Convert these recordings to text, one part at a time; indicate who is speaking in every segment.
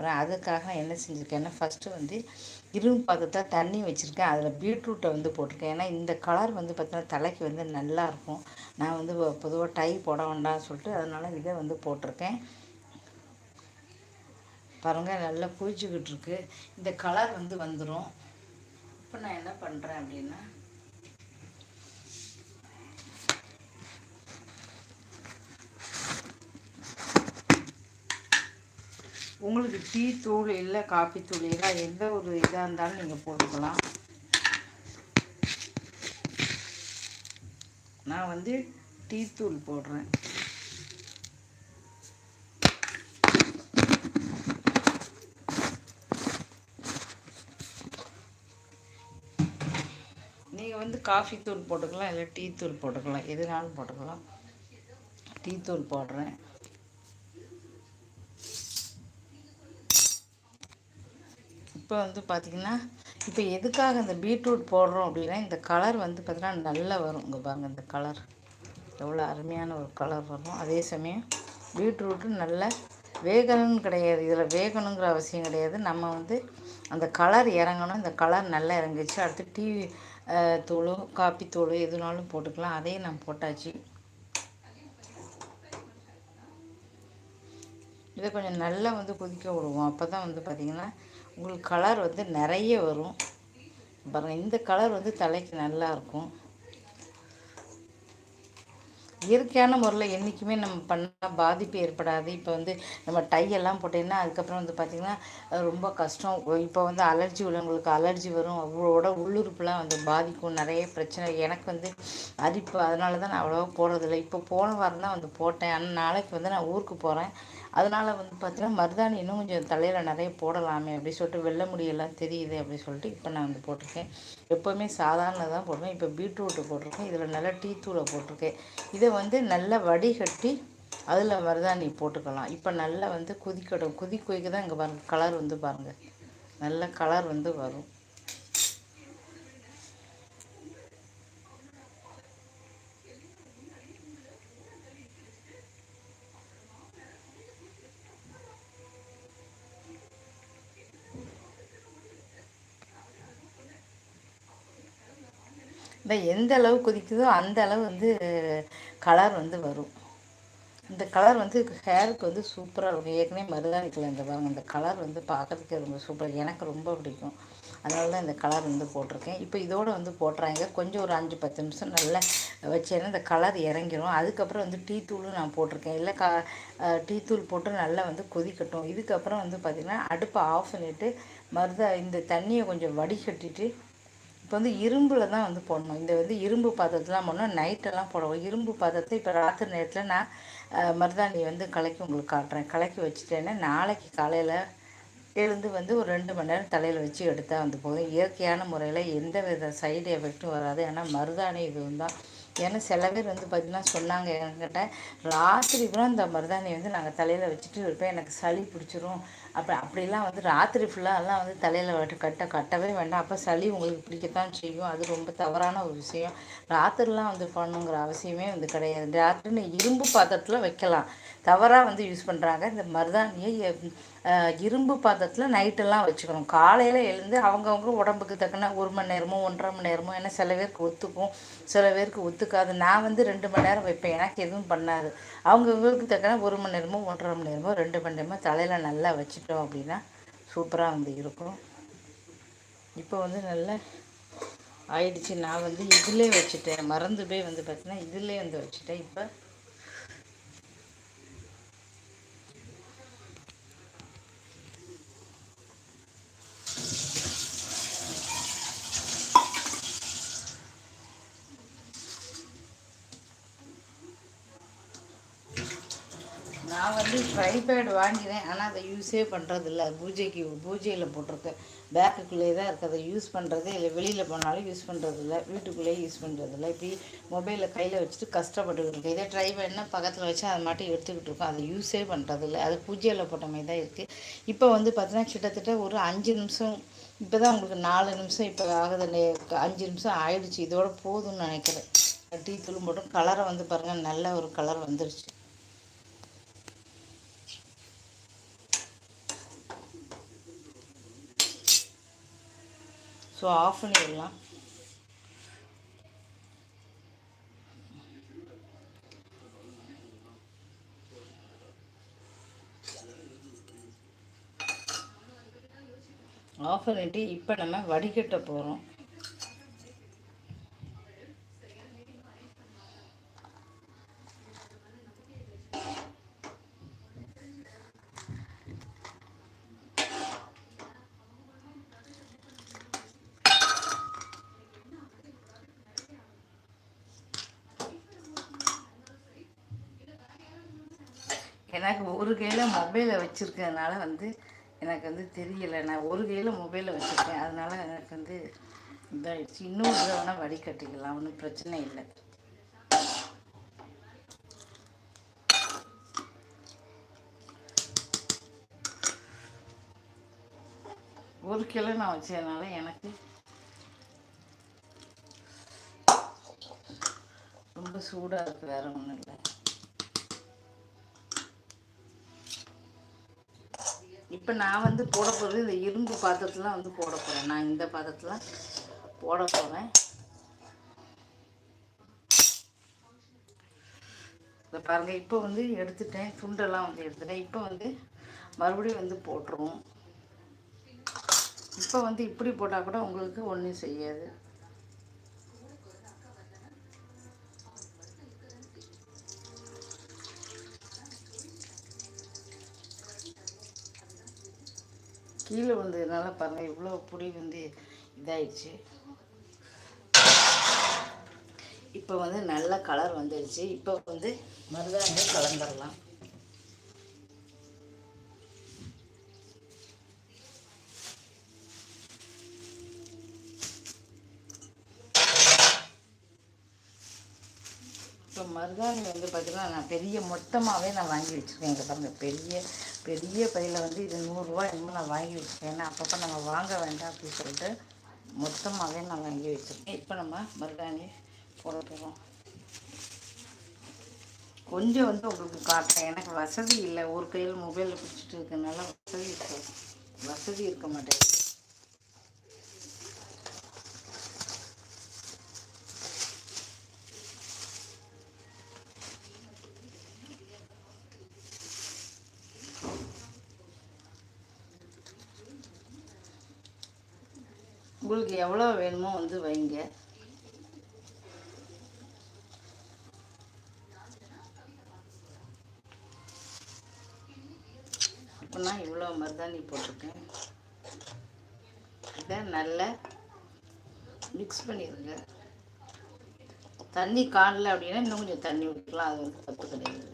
Speaker 1: அப்புறம் அதுக்காக நான் என்ன செஞ்சுருக்கேன்னா ஃபஸ்ட்டு வந்து இரும்பு பாத்திரத்தை தண்ணி வச்சுருக்கேன். அதில் பீட்ரூட்டை வந்து போட்டிருக்கேன். ஏன்னா இந்த கலர் வந்து பார்த்தீங்கன்னா தலைக்கு வந்து நல்லாயிருக்கும் நான் வந்து பொதுவாக டை போட வேண்டாம்னு சொல்லிட்டு அதனால் இதை வந்து போட்டிருக்கேன். பாருங்கள் நல்லா குளிச்சுக்கிட்டு இருக்கு. இந்த கலர் வந்து வந்துடும் இப்போ நான் என்ன பண்ணுறேன் அப்படின்னா உங்களுக்கு டீ தூள் இல்லை காஃபி தூள் இல்லை எந்த ஒரு இதாக இருந்தாலும் நீங்கள் போட்டுக்கலாம். நான் வந்து டீ தூள் போடுறேன். நீங்கள் வந்து காஃபி தூள் போட்டுக்கலாம் இல்லை டீ தூள் போட்டுக்கலாம் எதுனாலும் போட்டுக்கலாம். டீ தூள் போடுறேன். இப்போ வந்து பார்த்திங்கன்னா இப்போ எதுக்காக இந்த பீட்ரூட் போடுறோம் அப்படின்னா இந்த கலர் வந்து பார்த்திங்கன்னா நல்லா வரும். இங்கே பாருங்கள் இந்த கலர். எவ்வளோ அருமையான ஒரு கலர் வரும். அதே சமயம் பீட்ரூட்டு நல்ல வேகணும்னு கிடையாது. இதில் வேகணுங்கிற அவசியம் கிடையாது. நம்ம வந்து அந்த கலர் இறங்கணும். இந்த கலர் நல்லா இறங்கிச்சு அடுத்து டீ தூள் காப்பி தூள் எதுனாலும் போட்டுக்கலாம். அதையும் நான் போட்டாச்சு. இதை கொஞ்சம் நல்லா வந்து கொதிக்க விடுவோம். அப்போ தான் வந்து பார்த்திங்கன்னா உங்களுக்கு கலர் வந்து நிறைய வரும். பாருங்கள் இந்த கலர் வந்து தலைக்கு நல்லாயிருக்கும் இயற்கையான முறையில் என்றைக்குமே நம்ம பண்ணால் பாதிப்பு ஏற்படாது. இப்போ வந்து நம்ம டையெல்லாம் போட்டிங்கன்னா அதுக்கப்புறம் வந்து பார்த்திங்கன்னா ரொம்ப கஷ்டம். இப்போ வந்து அலர்ஜி உள்ளவங்களுக்கு அலர்ஜி வரும். அவ்வளோட உள்ளுறுப்புலாம் வந்து பாதிக்கும். நிறைய பிரச்சனை. எனக்கு வந்து அரிப்பு. அதனால தான் நான் அவ்வளோவா போடுறதில்ல இப்போ போன வாரம் தான் வந்து போட்டேன். ஆனால் நாளைக்கு வந்து நான் ஊருக்கு போகிறேன் அதனால் வந்து பார்த்தீங்கன்னா மருதாணி இன்னும் கொஞ்சம் தலையில் நிறைய போடலாமே அப்படி சொல்லிட்டு வெள்ளை முடியெல்லாம் தெரியுது அப்படி சொல்லிட்டு இப்போ நான் வந்து போட்டிருக்கேன். எப்போவுமே சாதாரண தான் போடுவேன். இப்போ பீட்ரூட்டு போட்டிருக்கேன். இதில் நல்லா டீ தூளை போட்டிருக்கேன். இதை வந்து நல்லா வடிகட்டி அதில் மருதாணி போட்டுக்கலாம். இப்போ நல்லா வந்து கொதிக்கட்டும். கொதி கொதிக்க தான் இங்கே பாருங்கள் கலர் வந்து பாருங்கள் நல்ல கலர் வந்து வரும். இந்த எந்த அளவு கொதிக்குதோ அந்த அளவு வந்து கலர் வந்து வரும். இந்த கலர் வந்து ஹேருக்கு வந்து சூப்பராக இருக்கும். ஏற்கனவே மருதாணிக்கில் இந்த பாருங்க. இந்த கலர் வந்து பார்க்குறதுக்கு ரொம்ப சூப்பர் எனக்கு ரொம்ப பிடிக்கும். அதனால தான் இந்த கலர் வந்து போட்டிருக்கேன். இப்போ இதோடு வந்து போட்டுறாங்க. கொஞ்சம் ஒரு அஞ்சு பத்து நிமிஷம் நல்லா வச்சேன்னா இந்த கலர் இறங்கிரும். அதுக்கப்புறம் வந்து டீ தூளும் நான் போட்டிருக்கேன். இல்லை கா டீ தூள் போட்டு நல்லா வந்து கொதிக்கட்டும். இதுக்கப்புறம் வந்து பார்த்திங்கன்னா அடுப்பை ஆஃப் பண்ணிவிட்டு மருதா இந்த தண்ணியை கொஞ்சம் வடிகட்டிட்டு இப்போ வந்து இரும்பில் தான் வந்து போடணும். இந்த வந்து இரும்பு பாத்திரத்துலாம் போடணும். நைட்டெல்லாம் போடணும். இரும்பு பாத்திரத்தை இப்போ ராத்திரி நேரத்தில் நான் மருதாணி வந்து கலக்கி உங்களுக்கு காட்டுறேன். கலக்கி வச்சுட்டேன்னா நாளைக்கு காலையில் எழுந்து வந்து ஒரு ரெண்டு மணி நேரம் தலையில் வச்சு எடுத்தால் வந்து போதும். இயற்கையான முறையில் எந்த வித சைடு எஃபெக்ட்டும் வராது. ஏன்னா மருதாணி இது தான். ஏன்னா சில பேர் வந்து பார்த்திங்கன்னா சொன்னாங்க என்கிட்ட ராத்திரி கூட இந்த மருதாணி வந்து நாங்கள் தலையில் வச்சுட்டு இருப்பேன். எனக்கு சளி பிடிச்சிரும். அப்போ அப்படிலாம் வந்து ராத்திரி ஃபுல்லாகலாம் வந்து தலையில் கட்ட கட்டவே வேண்டாம். அப்போ சளி உங்களுக்கு பிடிக்கத்தான் செய்யும். அது ரொம்ப தவறான ஒரு விஷயம். ராத்திரிலாம் வந்து பண்ணுங்கிற அவசியமே வந்து கிடையாது. ராத்திரின்னு இரும்பு பாத்திரத்தில் வைக்கலாம். தவறாக வந்து யூஸ் பண்ணுறாங்க இந்த மருதாணியை இரும்பு பாத்திரத்தில் நைட்டெல்லாம் வச்சுக்கணும். காலையில் எழுந்து அவங்கவுங்க உடம்புக்கு தக்கன ஒரு மணி நேரமோ ஒன்றரை மணி நேரமோ ஏன்னா சில பேருக்கு ஒத்துக்கும் சில பேருக்கு ஒத்துக்காது. நான் வந்து ரெண்டு மணி நேரம் வைப்பேன். எனக்கு எதுவும் பண்ணாது. அவங்கவுங்களுக்கு தக்கன ஒரு மணி நேரமோ ஒன்றரை மணி நேரமோ ரெண்டு மணி நேரமோ தலையில் நல்லா வச்சுட்டோம் அப்படின்னா சூப்பராக வந்து இருக்கும். இப்போ வந்து நல்லா ஆயிடுச்சு. நான் வந்து இதிலே வச்சுட்டேன். மறந்து போய் வந்து பார்த்தீங்கன்னா இதிலே வந்து வச்சுட்டேன். இப்போ நான் வந்து ட்ரைபேட் வாங்கினேன். ஆனால் அதை யூஸே பண்ணுறதில்ல பூஜைக்கு பூஜையில் போட்டிருக்கேன் பேக்குக்குள்ளேயே தான் இருக்குது அதை யூஸ் பண்ணுறதே இல்லை. வெளியில் போனாலும் யூஸ் பண்ணுறதில்ல வீட்டுக்குள்ளேயே யூஸ் பண்ணுறதில்ல இப்படி மொபைலில் கையில் வச்சுட்டு கஷ்டப்பட்டுக்கிட்டு இருக்கேன். இதே ட்ரைபேட்னா பக்கத்தில் வச்சு அதை மாட்டி எடுத்துக்கிட்டு இருக்கோம். அதை யூஸே பண்ணுறதில்ல அது பூஜையில் போட்ட மாதிரி தான் இருக்குது இப்போ வந்து பார்த்தீங்கன்னா கிட்டத்தட்ட ஒரு அஞ்சு நிமிஷம் இப்போ தான் உங்களுக்கு நாலு நிமிஷம் இப்போ ஆகுது. அஞ்சு நிமிஷம் ஆயிடுச்சு. இதோட போதும்னு நினைக்கிறேன். டீ தூள் போட்டும் கலரை வந்து பாருங்கள் நல்ல ஒரு கலர் வந்துருச்சு. ஸோ ஆஃப் பண்ணிடலாம் ஆஃப் பண்ணிட்டு இப்போ நம்ம வடிகட்ட போகிறோம் எனக்கு ஒரு கையில் மொபைலை வச்சுருக்கிறதுனால வந்து எனக்கு வந்து தெரியலை. நான் ஒரு கையில் மொபைலை வச்சுருக்கேன். அதனால் எனக்கு வந்து இதாகிடுச்சு இன்னொரு தடவை வடிகட்டிக்கலாம் ஒன்றும் பிரச்சனை இல்லை. ஒரு கிலோ நான் வச்சதுனால எனக்கு ரொம்ப சூடாக இருக்குது வேறு ஒன்றும் இல்லை. இப்போ நான் வந்து போட போகிறது இந்த இரும்பு பாத்திரத்தில் வந்து போட போகிறேன் நான் இந்த பாத்திரத்தில் போட போகிறேன் இதை பாருங்கள் இப்போ வந்து எடுத்துட்டேன். துண்டெல்லாம் வந்து எடுத்துட்டேன். இப்போ வந்து மறுபடியும் வந்து போட்டுருவோம். இப்போ வந்து இப்படி போட்டால் கூட உங்களுக்கு ஒன்றும் செய்யாது. கீழே வந்ததுனால பாருங்கள் இவ்வளோ பொடி வந்து இதாயிடுச்சு. இப்போ வந்து நல்ல கலர் வந்துடுச்சு இப்போ வந்து மருதாணி கலந்துடலாம் இப்போ மருதாணி வந்து பார்த்திங்கன்னா நான் பெரிய மொத்தமாகவே நான் வாங்கி வச்சுருக்கேன். இங்கே பாருங்கள் பெரிய பெரிய பையில் வந்து இது நூறுரூவா என்னமோ நான் வாங்கி வச்சுருக்கேன் ஏன்னா அப்பப்போ நம்ம வாங்க வேண்டாம் அப்படின்னு சொல்லிட்டு மொத்தமாகவே நான் வாங்கி வச்சுருக்கேன். இப்போ நம்ம மருதாணி போட போகிறோம் கொஞ்சம் வந்து உங்களுக்கு காட்டுறேன். எனக்கு வசதி இல்லை. ஒரு கையில் மொபைலில் பிடிச்சிட்டு இருக்கனால வசதி இருக்கு வசதி இருக்க மாட்டேங்குது. உங்களுக்கு எவ்வளோ வேணுமோ வந்து வைங்க. இப்போ நான் இவ்வளோ மருதாணி போட்டிருக்கேன். இதை நல்லா மிக்ஸ் பண்ணிடுங்க தண்ணி காணல அப்படின்னா இன்னும் கொஞ்சம் தண்ணி ஊற்றலாம் அது வந்து தப்பு கிடையாது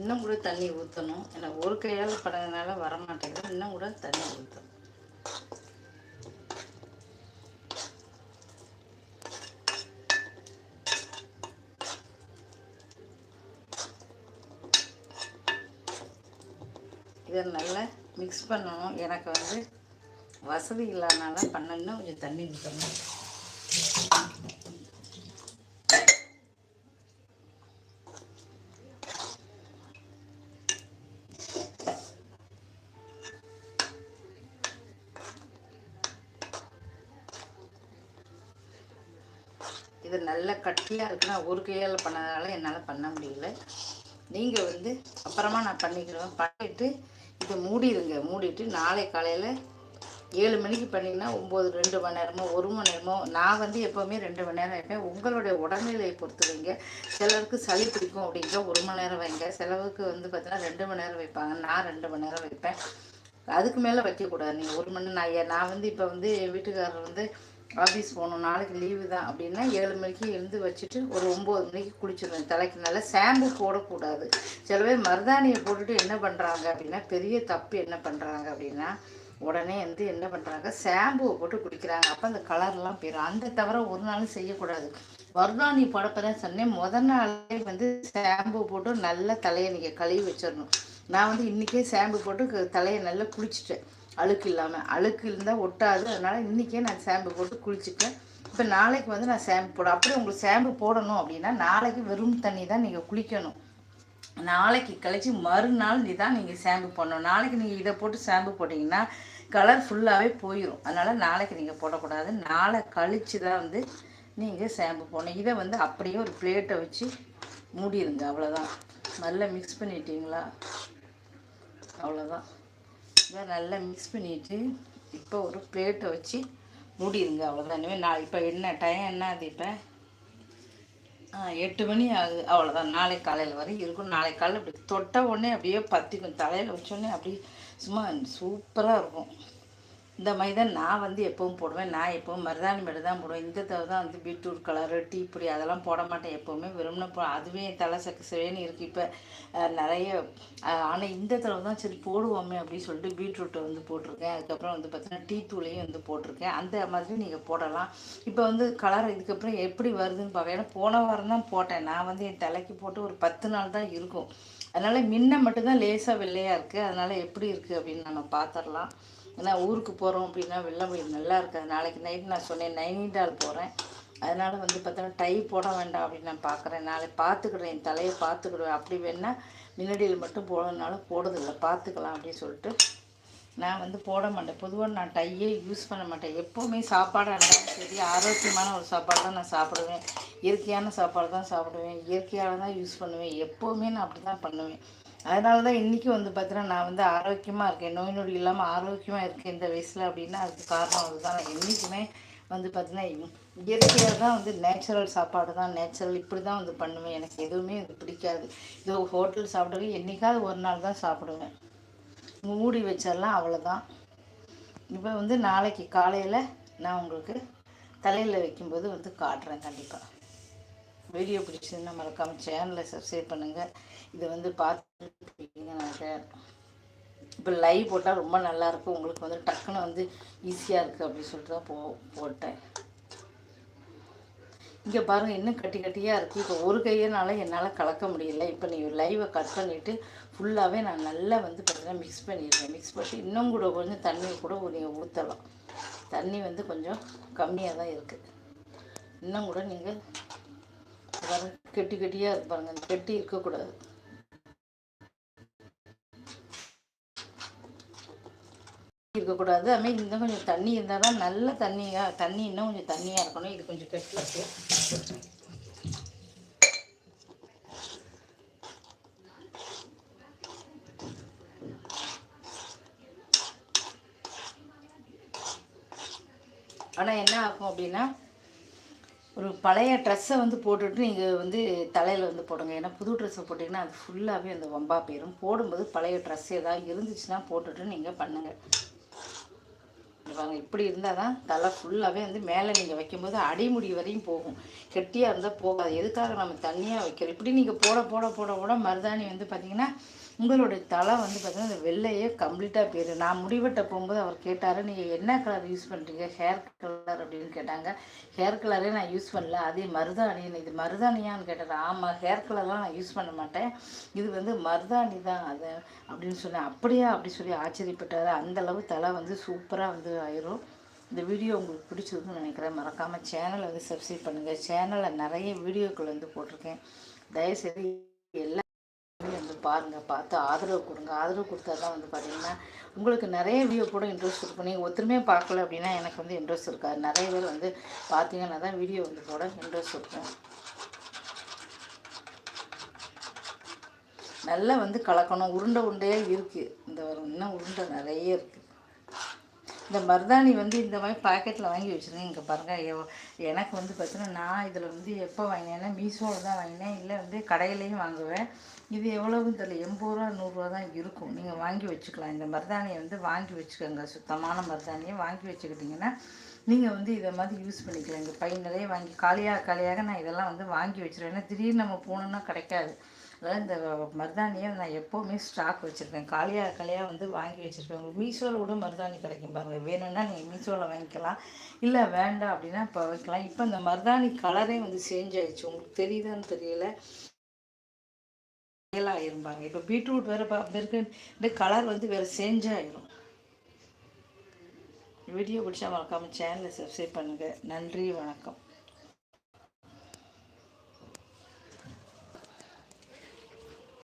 Speaker 1: இன்னும் கூட தண்ணி ஊற்றணும் ஏன்னா ஒரு கையால் படங்கிறதுனால வரமாட்டேங்குது. இன்னும் கூட தண்ணி ஊற்றணும் இதை நல்லா மிக்ஸ் பண்ணணும். எனக்கு வந்து வசதி இல்லாதனால பண்ணணும்னா கொஞ்சம் தண்ணி ஊற்றணும் இது நல்ல கட்டியாக இருக்குன்னா ஒரு கையால் பண்ணதால் என்னால் பண்ண முடியல. நீங்கள் வந்து அப்புறமா நான் பண்ணிக்கிறேன். பண்ணிவிட்டு இதை மூடிடுங்க. மூடிட்டு நாளை காலையில் ஏழு மணிக்கு பண்ணிங்கன்னா ஒம்பது ரெண்டு மணி நேரமோ ஒரு மணி நேரமோ நான் வந்து எப்போவுமே ரெண்டு மணி நேரம் வைப்பேன். உங்களுடைய உடல்நிலையை பொறுத்து வைங்க. சிலருக்கு சளி பிடிக்கும் அப்படிங்கிற ஒரு மணி நேரம் வைங்க. சிலருக்கு வந்து பார்த்தீங்கன்னா ரெண்டு மணி நேரம் வைப்பாங்க. நான் ரெண்டு மணி நேரம் வைப்பேன். அதுக்கு மேலே வைக்கக்கூடாது. நீங்கள் ஒரு மணி நான் நான் வந்து இப்போ வந்து வீட்டுக்காரர் வந்து ஆஃபீஸ் போகணும் நாளைக்கு லீவு தான் அப்படின்னா ஏழு மணிக்கு எழுந்து வச்சுட்டு ஒரு ஒம்பது மணிக்கு குளிச்சிடணும் தலைக்கு நல்லா ஷாம்பு போடக்கூடாது. சில பேர் மருதாணியை போட்டுட்டு என்ன பண்ணுறாங்க அப்படின்னா பெரிய தப்பு என்ன பண்ணுறாங்க அப்படின்னா உடனே வந்து என்ன பண்ணுறாங்க ஷாம்புவை போட்டு குடிக்கிறாங்க. அப்போ அந்த கலர்லாம் போயிடும் அந்த தவிர ஒரு நாளும் செய்யக்கூடாது. மருதாணி போடப்பதான் சொன்னேன். முதல் நாளே வந்து ஷாம்பு போட்டு நல்ல தலையை நீங்கள் கழுவி வச்சிடணும் நான் வந்து இன்றைக்கே ஷாம்பு போட்டு தலையை நல்லா குளிச்சுட்டேன். அழுக்கு இல்லாமல் அழுக்கு இருந்தால் ஒட்டாது. அதனால் இன்றைக்கே நான் ஷாம்பு போட்டு குளிச்சுட்டேன் இப்போ நாளைக்கு வந்து நான் ஷாம்பு போட அப்படியே உங்களுக்கு ஷாம்பு போடணும் அப்படின்னா நாளைக்கு வெறும் தண்ணி தான் நீங்கள் குளிக்கணும். நாளைக்கு கழிச்சு மறுநாள் நீ தான் நீங்கள் ஷாம்பு பண்ணணும் நாளைக்கு நீங்கள் இதை போட்டு ஷாம்பு போட்டிங்கன்னா கலர் ஃபுல்லாகவே போயிடும் அதனால் நாளைக்கு நீங்கள் போடக்கூடாது. நாளை கழித்து தான் வந்து நீங்கள் ஷாம்பு போடணும். இதை வந்து அப்படியே ஒரு பிளேட்டை வச்சு மூடிடுங்க அவ்வளோதான் நல்லா மிக்ஸ் பண்ணிட்டீங்களா? அவ்வளோதான் இதை நல்லா மிக்ஸ் பண்ணிவிட்டு இப்போ ஒரு பிளேட்டை வச்சு மூடிடுங்க அவ்வளோதான் இனிமேல் நான் இப்போ என்ன டைம் என்ன அது இப்போ? எட்டு மணி ஆகுது. அவ்வளோதான் நாளை காலையில் வரைக்கும் இருக்கும். நாளை காலையில் இப்படி தொட்ட உடனே அப்படியே பற்றிக்கும் தலையில் வச்சோடனே அப்படியே சும்மா சூப்பராக இருக்கும். இந்த மாதிரி தான் நான் வந்து எப்பவும் போடுவேன். நான் எப்பவும் மருதாணி மட்டும் தான் போடுவேன். இந்த தவிர தான் வந்து பீட்ரூட் கலரு டீ பொடி அதெல்லாம் போட மாட்டேன் எப்போவுமே. விரும்பின போ அதுவே தலை சக்கு சேன்னு இருக்குது இப்போ. நிறைய ஆனால் இந்த தடவை தான் சரி போடுவோமே அப்படின்னு சொல்லிட்டு பீட்ரூட்டை வந்து போட்டிருக்கேன். அதுக்கப்புறம் வந்து பார்த்தீங்கன்னா டீ தூளையும் வந்து போட்டிருக்கேன். அந்த மாதிரி நீங்கள் போடலாம். இப்போ வந்து கலர் இதுக்கப்புறம் எப்படி வருதுன்னு பார்க்க ஏன்னா போன வாரம் தான் போட்டேன். நான் வந்து என் தலைக்கு போட்டு ஒரு பத்து நாள் தான் இருக்கும். அதனால் முன்ன மட்டும்தான் லேசாக வெள்ளையாக இருக்குது அதனால் எப்படி இருக்குது அப்படின்னு நம்ம பார்த்துடலாம் ஏன்னா ஊருக்கு போகிறோம் அப்படின்னா வெள்ளம் நல்லா இருக்காது. நாளைக்கு நைட் நான் சொன்னேன் நைனிடால் போகிறேன் அதனால் வந்து பார்த்தோன்னா டை போட வேண்டாம் அப்படின்னு நான் பார்க்குறேன். நாளை பார்த்துக்கிடுவேன் என் தலையை பார்த்துக்கிடுவேன். அப்படி வேணால் முன்னாடியில் மட்டும் போடணுனாலும் போடுறதில்ல. பார்த்துக்கலாம் அப்படின்னு சொல்லிட்டு நான் வந்து போட மாட்டேன். பொதுவாக நான் டையே யூஸ் பண்ண மாட்டேன். எப்போவுமே சாப்பாடாக இருந்தாலும் சரி ஆரோக்கியமான ஒரு சாப்பாடு தான் நான் சாப்பிடுவேன். இயற்கையான சாப்பாடு தான் சாப்பிடுவேன். இயற்கையாக தான் யூஸ் பண்ணுவேன். எப்போவுமே நான் அப்படி தான் பண்ணுவேன். அதனால தான் இன்றைக்கும் வந்து பார்த்தீங்கன்னா நான் வந்து ஆரோக்கியமாக இருக்கேன். நோய் நொடி இல்லாமல் ஆரோக்கியமாக இருக்கேன் இந்த வயசில் அப்படின்னா அதுக்கு காரணம் அதுதான். நான் என்றைக்குமே வந்து பார்த்தீங்கன்னா இயற்கையாக தான் வந்து நேச்சுரல் சாப்பாடு தான். நேச்சுரல் இப்படி தான் வந்து பண்ணுவேன். எனக்கு எதுவுமே இது பிடிக்காது. இது ஹோட்டல் சாப்பிட்றது என்றைக்காவது ஒரு நாள் தான் சாப்பிடுவேன். மூடி வச்சிடலாம் அவ்வளோதான் இப்போ வந்து நாளைக்கு காலையில் நான் உங்களுக்கு தலையில் வைக்கும்போது வந்து காட்டுறேன் கண்டிப்பாக வீடியோ பிடிச்சதுன்னா மறக்காமல் சேனலை சப்ஸ்கிரைப் பண்ணுங்கள் இதை வந்து பார்த்துருப்பீங்க இப்போ லைவ் போட்டால் ரொம்ப நல்லாயிருக்கும் உங்களுக்கு வந்து டக்குன்னு வந்து ஈஸியாக இருக்குது அப்படின்னு சொல்லிட்டு தான் போ போட்டேன். இங்கே பாருங்கள் இன்னும் கட்டி கட்டியாக இருக்குது இப்போ ஒரு கையினால என்னால் கலக்க முடியல. இப்போ நீங்கள் லைவை கட் பண்ணிவிட்டு ஃபுல்லாகவே நான் நல்லா வந்து பார்த்தீங்கன்னா மிக்ஸ் பண்ணிடுவேன் மிக்ஸ் பண்ணி இன்னும் கூட கொஞ்சம் தண்ணி கூட நீங்கள் ஊற்றலாம் தண்ணி வந்து கொஞ்சம் கம்மியாக தான் இருக்குது இன்னும் கூட நீங்கள் பாருங்கள் கெட்டி கெட்டியாக இருக்கு பாருங்கள் அந்த கெட்டி இருக்கக்கூடாது. இருக்கக்கூடாது. அதுமாதிரி இன்னும் கொஞ்சம் தண்ணி இருந்தால் தான் நல்ல தண்ணியாக தண்ணி இன்னும் கொஞ்சம் தண்ணியாக இருக்கணும். இது கொஞ்சம் கெட்டில் இருக்குது ஆனால் என்ன ஆகும் அப்படின்னா ஒரு பழைய ட்ரெஸ்ஸை வந்து போட்டுட்டு நீங்கள் வந்து தலையில் வந்து போடுங்க. ஏன்னா புது ட்ரெஸ்ஸை போட்டிங்கன்னா அது ஃபுல்லாகவே அந்த வம்பா போயிடும் போடும்போது பழைய ட்ரெஸ் ஏதாவது இருந்துச்சுன்னா போட்டுட்டு நீங்கள் பண்ணுங்கள் பாருங்க இப்படி இருந்தால் தான் தலை ஃபுல்லாகவே வந்து மேலே நீங்கள் வைக்கும்போது அடிமுடி வரையும் போகும். கெட்டியாக இருந்தால் போகாது. எதுக்காக நம்ம தண்ணியாக வைக்கிறோம்? இப்படி நீங்கள் போட போட போட போட மருதாணி வந்து பார்த்திங்கன்னா உங்களுடைய தலை வந்து பார்த்திங்கன்னா இந்த வெள்ளையே கம்ப்ளீட்டாக போயிடும் நான் முடிவெட்ட போகும்போது அவர் கேட்டார் நீங்கள் என்ன கலர் யூஸ் பண்ணுறீங்க ஹேர் கலர் அப்படின்னு கேட்டாங்க. ஹேர் கலரே நான் யூஸ் பண்ணல. அதே மருதாணி. இது மருதாணியான்னு கேட்டார். ஆமாம் ஹேர் கலர்லாம் நான் யூஸ் பண்ண மாட்டேன். இது வந்து மருதாணி தான் அது அப்படின்னு சொன்னேன். அப்படியா? அப்படி சொல்லி ஆச்சரியப்பட்டார். அந்தளவு தலை வந்து சூப்பராக வந்து ஆயிரும். இந்த வீடியோ உங்களுக்கு பிடிச்சிருக்குன்னு நினைக்கிறேன். மறக்காமல் சேனலை வந்து சப்ஸ்கிரைப் பண்ணுங்கள் சேனலில் நிறைய வீடியோக்கள் வந்து போட்டிருக்கேன். தயவுசெய்து எல்லா பாருங்கள் பார்த்து ஆதரவு கொடுங்க. ஆதரவு கொடுத்தா தான் வந்து பார்த்தீங்கன்னா உங்களுக்கு நிறைய வீடியோ கூட இன்ட்ரெஸ்ட் இருக்கும். நீங்கள் ஒத்துமே பார்க்கல அப்படின்னா எனக்கு வந்து இன்ட்ரெஸ்ட் இருக்காது. நிறைய பேர் வந்து பார்த்தீங்கன்னா தான் வீடியோ வந்து போட இன்ட்ரெஸ்ட் இருக்கும். நல்லா வந்து கலக்கணும். உருண்டை உருண்டையாக இருக்குது இந்த இன்னும் உருண்டை நிறைய இருக்குது இந்த மருதாணி வந்து இந்த மாதிரி பாக்கெட்டில் வாங்கி வச்சுருக்கேன் இங்கே பாருங்கள் எனக்கு வந்து பார்த்தீங்கன்னா நான் இதில் வந்து எப்போ வாங்கினேன்னா மீஷோவில் தான் வாங்கினேன். இல்லை வந்து கடையிலையும் வாங்குவேன். இது எவ்வளவுன்னு தெரியல எண்பது ரூபா நூறுரூவா தான் இருக்கும். நீங்கள் வாங்கி வச்சுக்கலாம். இந்த மருதாணியை வந்து வாங்கி வச்சுக்கோங்க. சுத்தமான மருதாணியை வாங்கி வச்சுக்கிட்டிங்கன்னா நீங்கள் வந்து இதை மாதிரி யூஸ் பண்ணிக்கலாம். இந்த பையன் வாங்கி காலியாக காலியாக நான் இதெல்லாம் வந்து வாங்கி வச்சுருவேன். ஏன்னா திடீர்னு நம்ம போகணுன்னா கிடைக்காது. அதனால் இந்த மருதாணியை நான் எப்போவுமே ஸ்டாக் வச்சுருக்கேன் காலியாக காலியாக வந்து வாங்கி வச்சுருப்பேன். உங்களுக்கு மீஷோவில் கூட மருதாணி கிடைக்கும் பாருங்கள் வேணும்னா நீங்கள் மீஷோவில் வாங்கிக்கலாம். இல்லை வேண்டாம் அப்படின்னா இப்போ வைக்கலாம். இப்போ இந்த மருதாணி கலரே வந்து சேஞ்ச் ஆயிடுச்சு. உங்களுக்கு தெரியுதான்னு தெரியல. ஆயிரும்பாங்க இப்போ பீட்ரூட் வேறு இருக்கு. இந்த கலர் வந்து வேறு சேஞ்ச் ஆயிரும். வீடியோ பிடிச்சா மறக்காமல் சேனலை சப்ஸ்கிரைப் பண்ணுங்கள் நன்றி வணக்கம்.